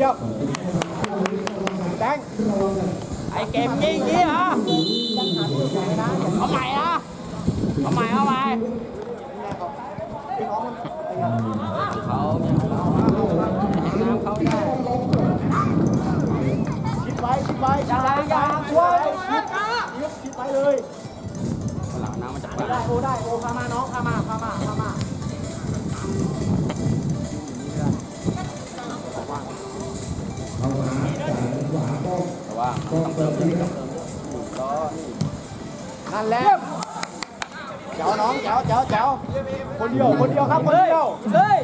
เยี่ยมแดงไอ้เกมยิงงี้เหรอเอาใหม่นะเอาใหม่เอาใหม่เขาเนี่ยเราน้ำเขาได้ชิดไว้ชิดไว้อย่าอย่าอย่าชิดไว้ชิดชิดไว้เลยหลังน้ำมันจะโอได้โอได้โอพามาน้องพามาพามาพามา ว่าต้องเติมต้องเติมล้อนี่นั่นแหละเจ้าน้องเจ้าเจ้าเจ้าคนเดียวคนเดียวครับคนเดียวเฮ้ย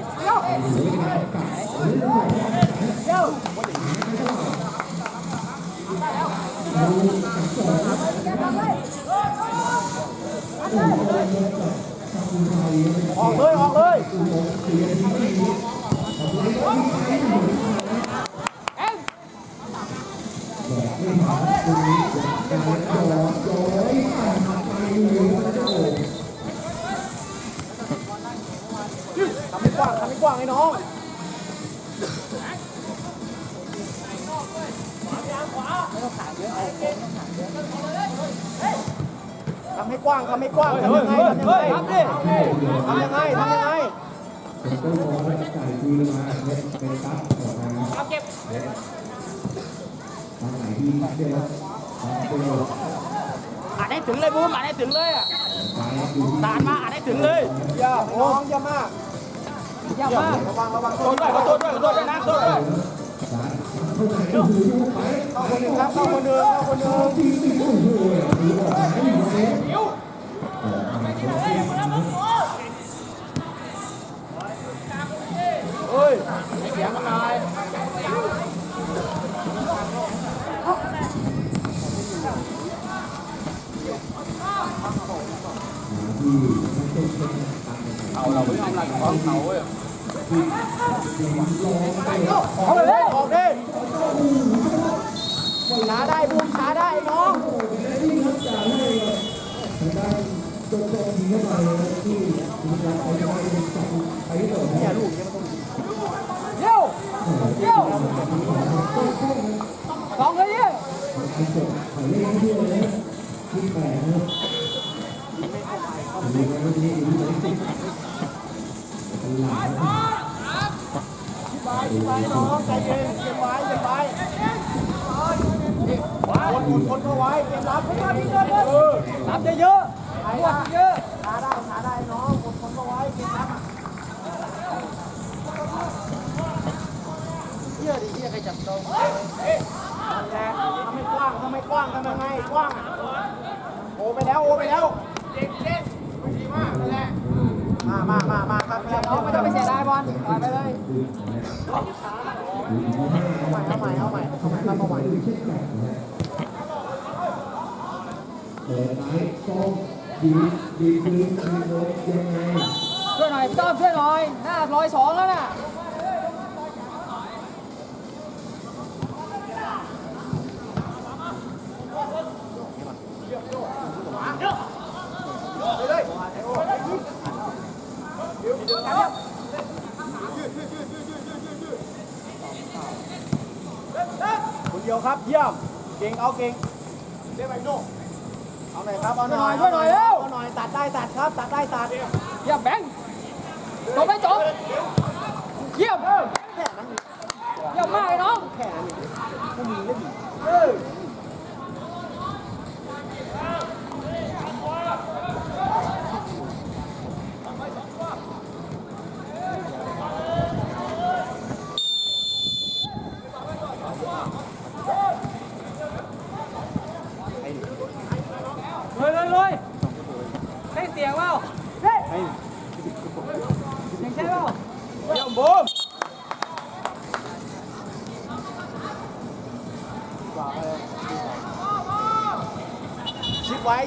ออกเลยออกเลย ทำให้กว้างทำให้กว้างให้น้องทำให้กว้างทำให้กว้างทำยังไงทำยังไงทำยังไงทำยังไงก็มองว่าจะจ่ายคืนมาเป็นเป็นตัดของทางเอาเก็บ อ่านให้ถึงเลยบูมอ่านให้ถึงเลยอะซ้ายคือสารมาอ่านให้ถึงเลยเยี่ยมน้องเยี่ยมมากเยี่ยมมากระวังระวังโดนด้วยขอโทษด้วยขอโทษด้วยนะขอโทษด้วยซ้ายเท่าไหร่ก็คือลูกไปเข้าคนหนึ่งครับเข้าคนหนึ่งเข้าคนหนึ่งที่ที่โอ้โหคือออกมาให้อยู่เซฟออกมาคนที่เฮ้ยเสียงมันหน่อยที่ไม่ เอาเราไม่ทำอะไรของเขาเว้ยออกเลยออกดิช้าได้บูมช้าได้น้องตรงตรงนี้เข้าะเอาจะได้จับไปต่อเนี่ยลูกเนี่ยมันต้องเยี่ยวเยี่ยวสองเลยเยี่ยว น้องใจเย็นเก็บไว้เก็บไว้คนคนคนเข้าไว้เก็บรับเออรับเยอะๆหมดเยอะช้าได้ช้าได้น้องคนคนเข้าไว้เก็บรับเฮียดิเฮียใครจับตรงแหละทำให้กว้างทำให้กว้างทำยังไงกว้างโอไปแล้วโอไปแล้วเด็กเด็กดีมากนั่นแหละ มามามามาครับเยี่ยมน้องไม่ต้องไปเสียดายบอลปล่อยไปเลยเอาใหม่เอาใหม่เอาใหม่เอาใหม่ครับเอาใหม่เปิดไม้ต้องดีดีคืนคืนรถยังไงช่วยหน่อยพี่ต้อมช่วยหน่อยหน้าร้อยสองแล้วน่ะ คนเดียวครับเยี่ยมเก่งเอาเก่งเรียกไปโน่เอาหน่อยครับเอาหน่อยช่วยหน่อยเร็วเอาหน่อยตัดได้ตัดครับตัดได้ตัดเยี่ยมแบงค์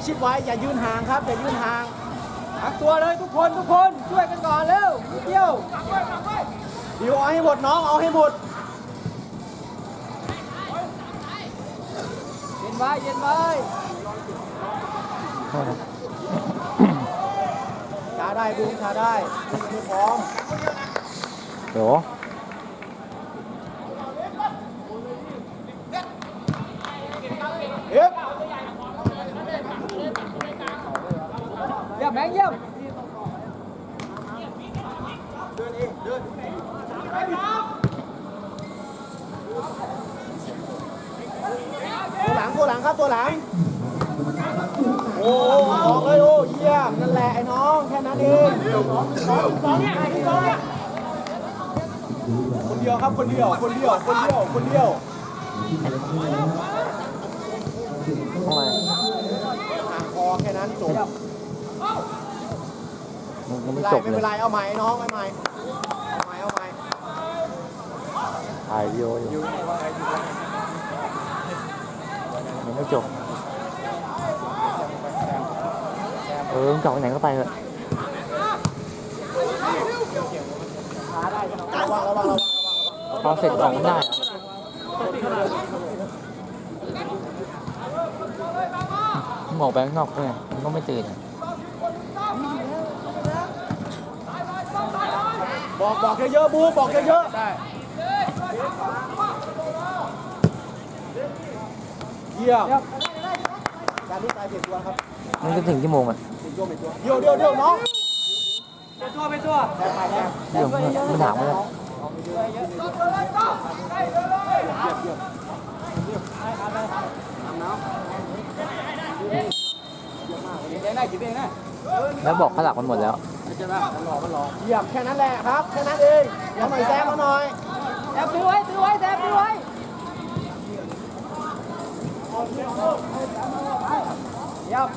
ชิดไว้อย่ายืนห่างครับอย่ายืนห่างทักตัวเลยทุกคนทุกคนช่วยกันก่อนเร็วนิดเดียวดิวเอาให้หมดน้องเอาให้หมดเย็นไว้เย็นไว้ชาได้บูมช้าได้พร้อมเดี๋ยว ตัวหลังตัว หลังครับตัวหลัง โอ้โหออกเลยโอ้เยี่ยมนั่นแหละไอ้น้องแค่นั้นเองคนเดียวครับคนเดียวคนเดียวคนเดียวคนเดียวทำไมห่างคอแค่นั้นจบมันยังไม่ไม่เป็นไรจบไม่เลเป็นไรยเอาใหม่น้องเอาใหม่เอาใหม่เอาใหม่ถ่ายวิดีโออยู่ยัง ไม่จบ เออมึงจบไปไหนก็ไปเถอะพอเสร็จออกได้หมอกไปข้างนอกเนี่ยมึงก็ไม่ตื่นบอกบอกเยอะๆบูบอกเยอะๆได้ เยี่ยมการลูกตายเปลี่ยนตัวครับมันจะถึงกี่โมงอะเปลี่ยนตัวเปลี่ยนตัวเดี๋ยวเดี๋ยวเดี๋ยวน้องเดี๋ยวมึงมึงถามว่าแล้วบอกเขาหลักมันหมดแล้วเยี่ยมแค่นั้นแหละครับ แค่นั้นเองเอาหน่อยแซมมาหน่อย ยี่ยม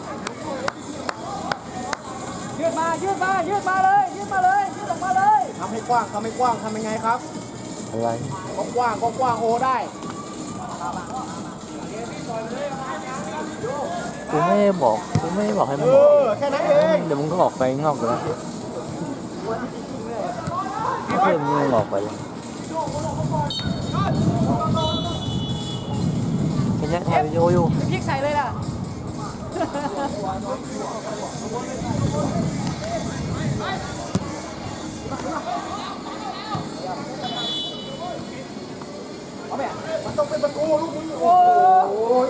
ยืดมา ยืดมา ยืดมาเลย ยืดมาเลย ยืดออกมาเลยทำให้กว้างทำให้กว้างทำยังไงครับ อะไรก็กว้างก็กว้างโอได้กูไม่ได้บอกกูไม่ได้บอกให้เอมึงบอกอแค่นั้นเองเดี๋ยวมึงก็ออกไปข้างนอกเลยเพื่อนมึงออกไปเลยเห็น ยังถ่ายวิดีโออยู่พริกใส่เลยล่ะมันต้องเป็นประตูลูกนี้โอ้ย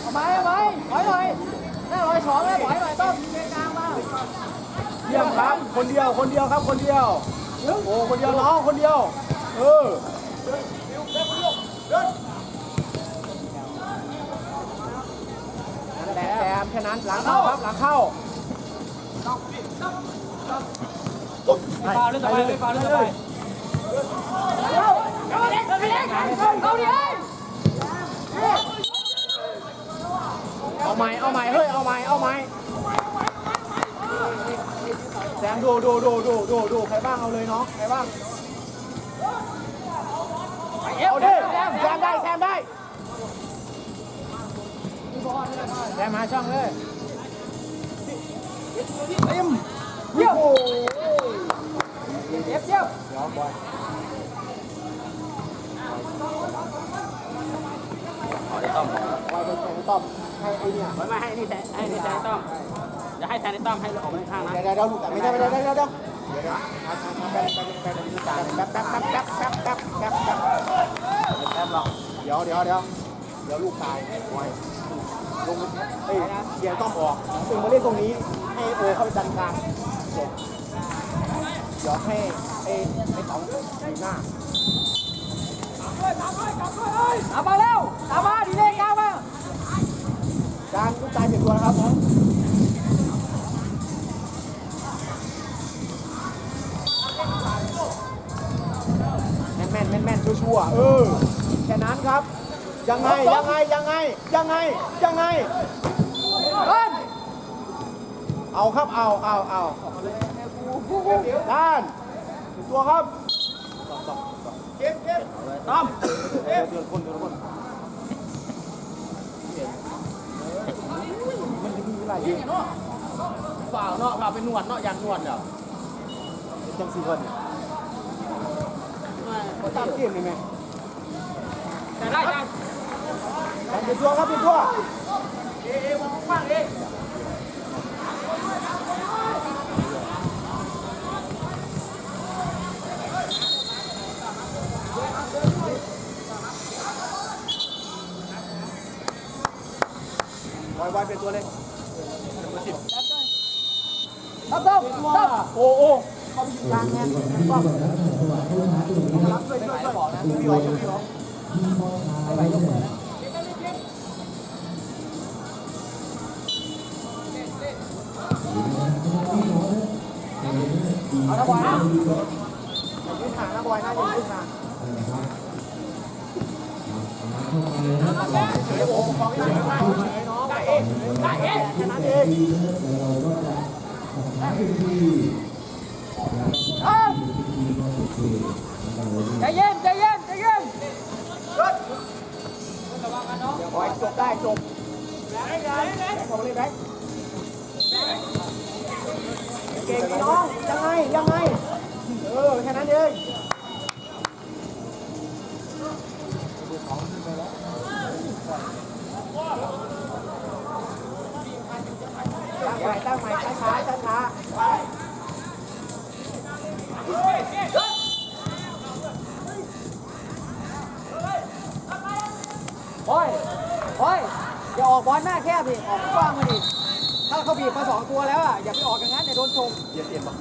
เอาไหมเอาไหมถอยหน่อยหน้าร้อยสองเลยถอยหน่อยต้องมเกกลางมาเยี่ยมครับ คนเดียว คนเดียวครับ คนเดียว โอ้ คนเดียวน้องคนเดียว เออ แหละแซมแค่นั้นหลังเข้าครับหลังเข้าเปล่าเล่นต่อไปเปล่าเล่นต่อไปเอาเอาดิเอาดิเอาดิเอาใหม่เอาใหม่เฮ้ยเอาใหม่เอาใหม่แซมดูดูดูดูดูดูใครบ้างเอาเลยน้องใครบ้างเอาดิแซมแซมได้แซมได้ แซมมาช่องเลยเต็มเยี่ยมโอ้ยเย็บเย็บเดี๋ยวบอยบอยไปแข่งต้อมให้ไอ้เนี่ยไม่ไม่ให้นี่แทนให้นี่แทนต้อมอย่าให้แทนต้อมให้ออกไปข้างนะเดี๋ยวเดี๋ยวเดี๋ยวลูกแต่ไม่ได้ไม่ได้เดี๋ยวเดี๋ยวเดี๋ยวเดี๋ยวแป๊บแป๊บแป๊บแป๊บแป๊บแป๊บแป๊บแป๊บแป๊บแป๊บแป๊บหรอกเดี๋ยวเดี๋ยวเดี๋ยวเดี๋ยวลูกตายบอย ลงเอ้ยเดี๋ยวต้องออกถึงมาเล่นตรงนี้ให้โอเข้าไปดันกลางจบเดี๋ยวให้ไอ้ไอ้สองดีหน้าตามมาแล้วตามมาดีเลยกลางมาการลูกตายเปลี่ยนตัวนะครับแม่นแม่นแม่นแม่นชัวเออแค่นั้นครับ ยังไงยังไงยังไงยังไงยังไงเล่นเอาครับเอาเอาเอาด้านตัวครับเก็บเก็บต้อมเก็บเดือนคนเดือนคนมันจะมีเวลาเยอะเนาะฝ่าเนาะเราไปนวดเนาะยันนวดเนาะจังสีคนเขาตามเกมเลยไหมแต่ได้ได้การ เปตัวครับเปตัวเอเอวางกางเอวยวายเป็นตัวเลยตัวต้มงต้โอ้โอ้เขาไปอยู่กลางไงตั้วยด้วยด้วยบอกนะไม่วไม่ไช่วก็อน เอาละบอยนะยืนห่านะบอยนะอย่ายืนห่าเฉยโอ้ฟังไม่ได้เฉยน้องได้เองได้เองแค่นั้นเองเราก็จะหาพื้นที่เอ้ยใจเย็นใจเย็นใจเย็นบอยจบได้จบผมเลยแบ็ค เก่งน้องยังไงยังไงเออแค่นั้นเองตั้งใหม่ตั้งใหม่ช้าช้าช้าบอยบอยอย่าออกบอลหน้าแคบดิออกกว้างมาดิถ้าเขาบีบมาสองตัวแล้วอะอย่าไปออกอย่างนั้นเดี๋ยว โดนชงเตรียมเตรียมบอ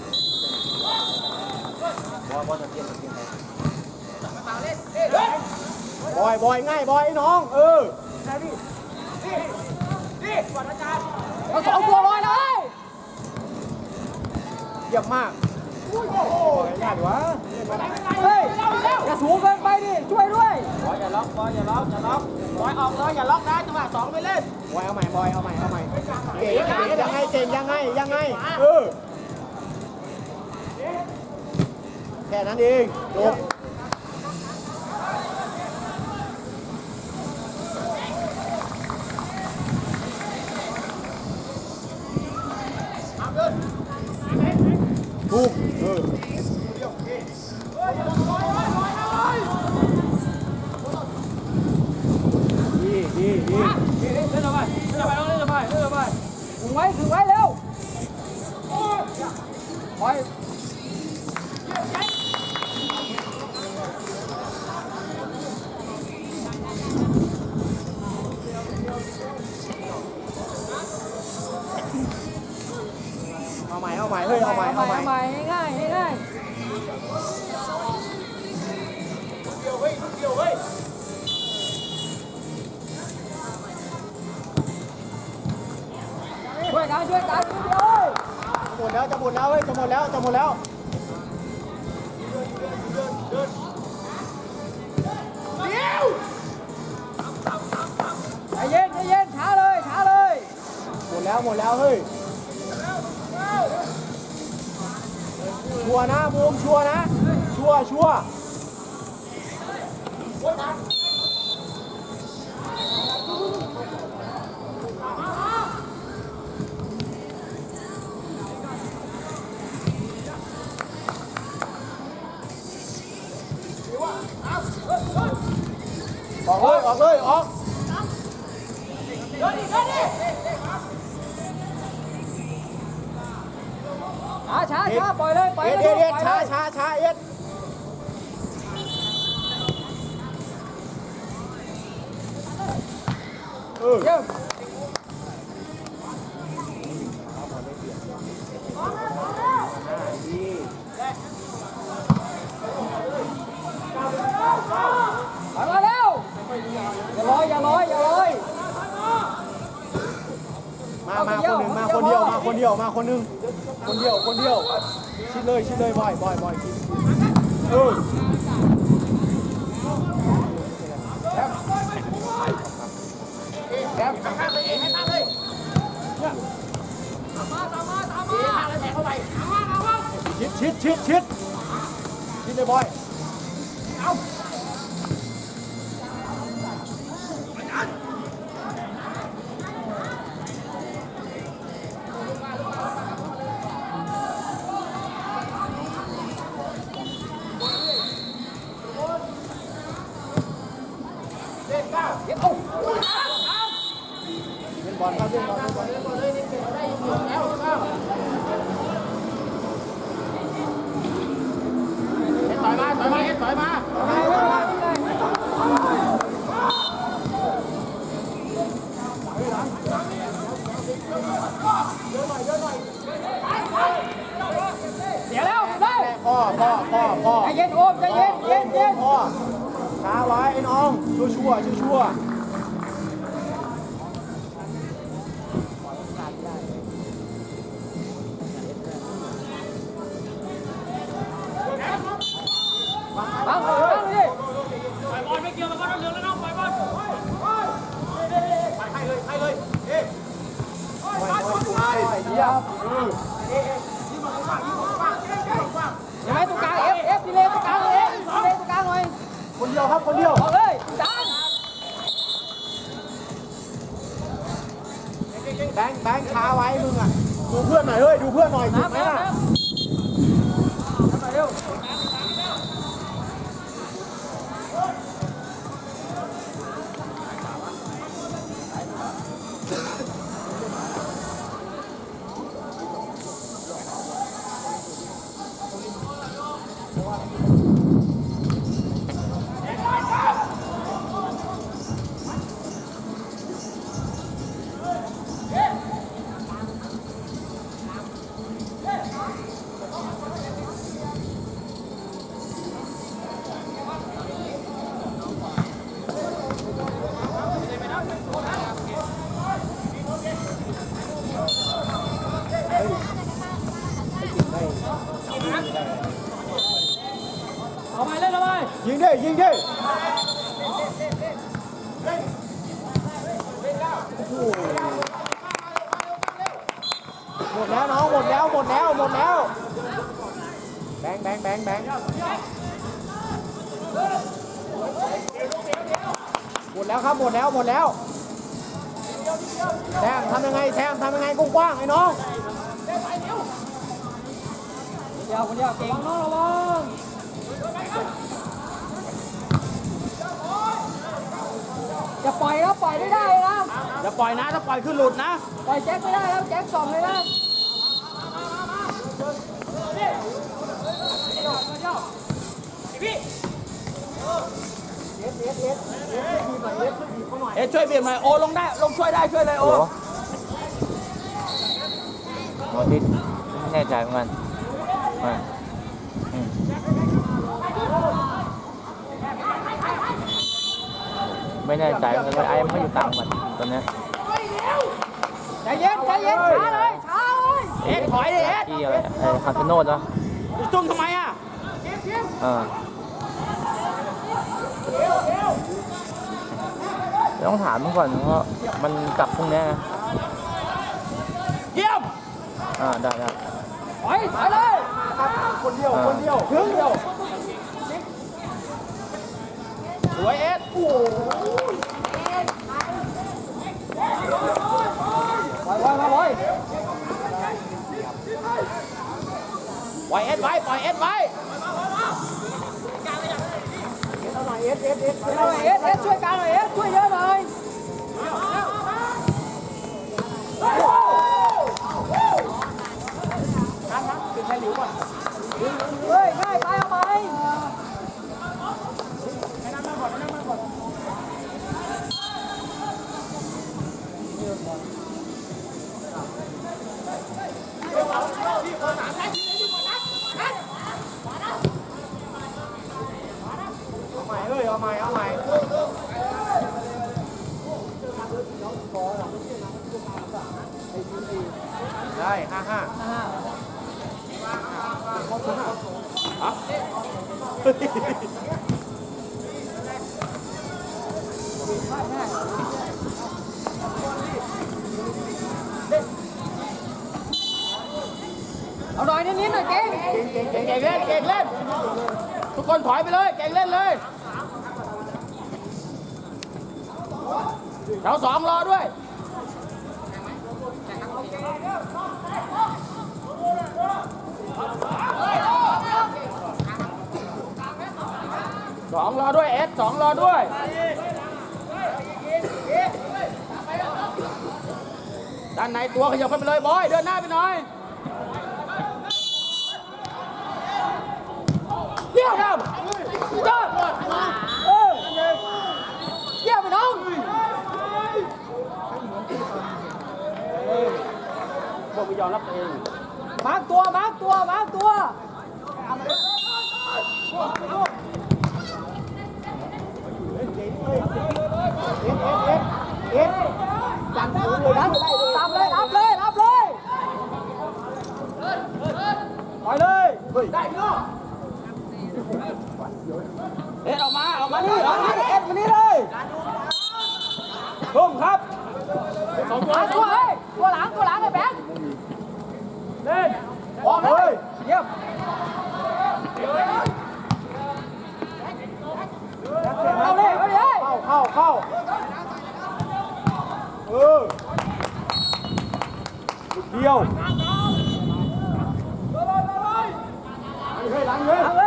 ยบอยจะเตรียมเตรียมบอยบอยง่ายบอยน้อง เออเอาสองตัวลอยเลยเยี่ยมมาก โอ้โหง่ายดีวะเฮ้ยอย่าสูงเกินไปดิ ช่วยด้วย บอยอย่าล็อกบอยอย่าล็อกอย่าล็อกบอยออกเลยอย่าล็อกนะจังหวะสองไปเล่นบอยเอาใหม่บอยเอาใหม่เอาใหม่เก๋เก๋ยังไงเก่งยังไงยังไงเออแค่นั้นเองจบ ถู วยกันช่วยกันเดียวหมดแล้วจะหมดแล้วเฮ้ยจะหมดแล้วจะหมดแล้วใจเย็นใจเย็นช้าเลยช้าเลยหมดแล้วหมดแล้วเฮ้ยชัวร์นะบูมชัวร์นะชัวร์ชัว ออกเลยออกเลยออกช้าช้าช้าปล่อยเลยปล่อยเอ็ดเลยเอ็ดเอ็ดปล่อยช้าเลยช้าช้าเอ็ดเออเยี่ยม มาคนนึง คนเดียว คนเดียว ชิดเลย ชิดเลยบ่อยบ่อยบ่อยชิดเออแอบข้างๆเลยเองให้ข้างเลยชิดชิดชิดชิดชิดเลยบอย เพ่อพ่อพ่อใจเย็นโอมใจเย็นเย็นเย็นพ่อช้าไว้ไอ้น้องชั่วชั่วชั่ว เยี่ยมเห็นไหมตรงกลางเอฟเอฟดีเลยตรงกลางเลยดีเลยตรงกลางหน่อยคนเดียวครับคนเดียวเอาเลยจานแบงค์แบงค์ช้าไว้มึงอะดูเพื่อนหน่อยเฮ้ยดูเพื่อนหน่อยถูกไหมล่ะ เแล้วน้องหมดแล้วหมดแล้วหมดแล้วแบงค์แบงค์แบงค์แบงค์หมดแล้วครับหมดแล้วหมดแล้วแซมทำยังไงแซมทำยังไงกว้างๆไอ้น้องเดี๋ยวคนเดียวเก่งน้องระวังอย่าปล่อยนะปล่อยไม่ได้นะอย่าปล่อยนะถ้าปล่อยคือหลุดนะ ปล่อยแจ็คไม่ได้แล้วแจ็คสองเลยนะ เอ๊ะช่วยเบียดหน่อยโอลงได้ลงช่วยได้ช่วยเลยโอหมอทิศไม่แน่ใจเหมือนกันอ่าอืมไม่แน่ใจเหมือนกันว่าไอ้ไม่อยู่ต่างจังหวัดตอนเนี้ยใจเย็นใจเย็นช้าเลยช้าเลยเอ๊ะถอยดิเอ๊ะที่อะไรไอ้คาสิโนดเหรอจุ่มทำไมอะอ่าเดี๋ยว ต้องถามมันก่อนเพราะมันกลับพรุ่งนี้ไงเยี่ยมอ่าได้ได้ถอยถอยเลยคนเดียวคนเดียวครึ่งเดียวสวยเอ๊ะปล่อยปล่อยมาปล่อยปล่อยเอ๊ะไว้ปล่อยเอ๊ะไว้เอสเอสเอสเอาหน่อยเอสเอสช่ว ยกันหน่อยเอสช่วยเยอะหน่อยเฮ้ยง่าย ม่เอ้ยเอาใหม่เอาใหม่ได้ห้าห้าเอา สองรอด้วยสองรอด้วยเอสสองรอด้วยด้านในตัวขยับเข้าไปเลยบอย เดินหน้าไปหน่อยเยี่ยมครับ อมรับเอง มาตัว มาตัว มาร์กตัวเอฟจังสูงเลยนะตามเลยรับเลยรับเลยปล่อยเลยได้พี่น้องเอ็ดออกมาออกมานี่ออกมานี่เอ็ดมานี่เลยพุ่มครับสองตัวตัวหลังตัวหลัง lên Hoàng lên Dẹp Không đi, không đi Không, không, không Ừ Điều Lắng lên, lắng lên